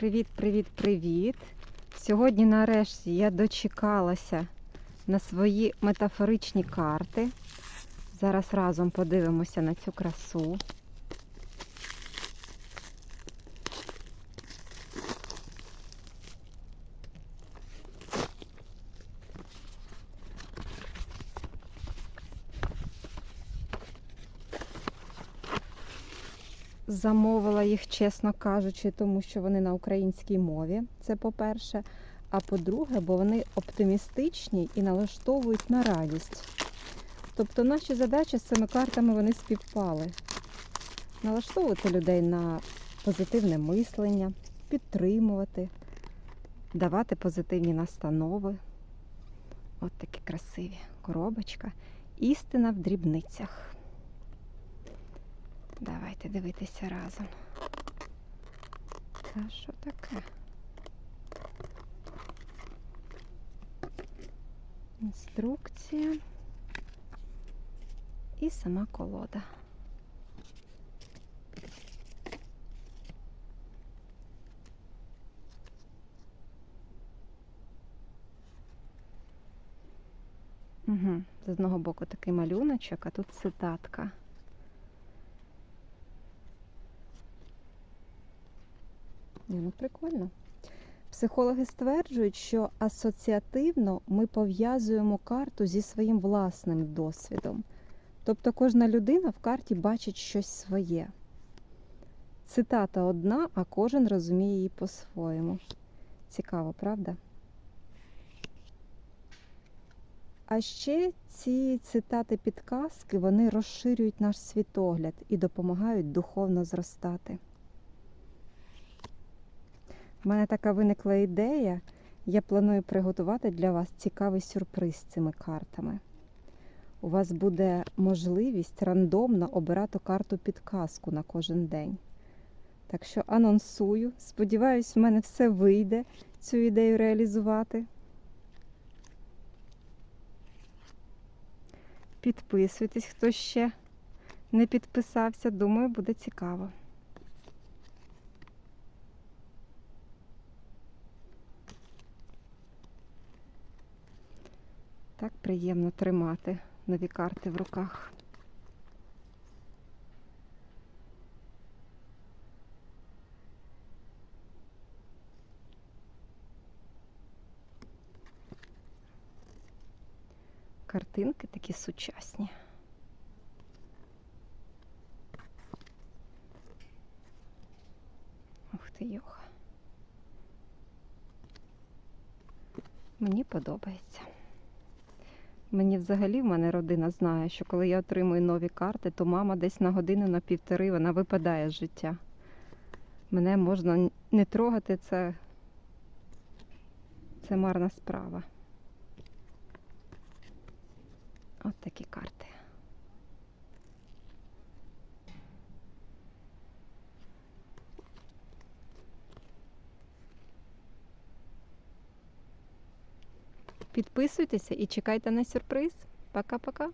Привіт, привіт, привіт! Сьогодні нарешті я дочекалася на свої метафоричні карти. Зараз разом подивимося на цю красу. Замовила їх, чесно кажучи, тому що вони на українській мові. Це по-перше. А по-друге, бо вони оптимістичні і налаштовують на радість. Тобто наші задачі з цими картами вони співпали. Налаштовувати людей на позитивне мислення, підтримувати, давати позитивні настанови. От такі красиві коробочка. Істина в дрібницях. Давайте дивитися разом. Та що таке? Інструкція і сама колода. Угу. З одного боку такий малюночок, а тут цитатка. Ну прикольно. Психологи стверджують, що асоціативно ми пов'язуємо карту зі своїм власним досвідом. Тобто кожна людина в карті бачить щось своє. Цитата одна, а кожен розуміє її по-своєму. Цікаво, правда? А ще ці цитати підказки вони розширюють наш світогляд і допомагають духовно зростати. У мене така виникла ідея. Я планую приготувати для вас цікавий сюрприз цими картами. У вас буде можливість рандомно обирати карту підказку на кожен день. Так що анонсую. Сподіваюсь, в мене все вийде цю ідею реалізувати. Підписуйтесь, хто ще не підписався. Думаю, буде цікаво. Так приємно тримати нові карти в руках. Картинки такі сучасні. Ух ти, йоха. Мені подобається. Мені взагалі в мене родина знає, що коли я отримую нові карти, то мама десь на годину на півтори вона випадає з життя. Мене можна не трогати, це, це марна справа. От такі карти. Підписуйтеся і чекайте на сюрприз. Пока-пока.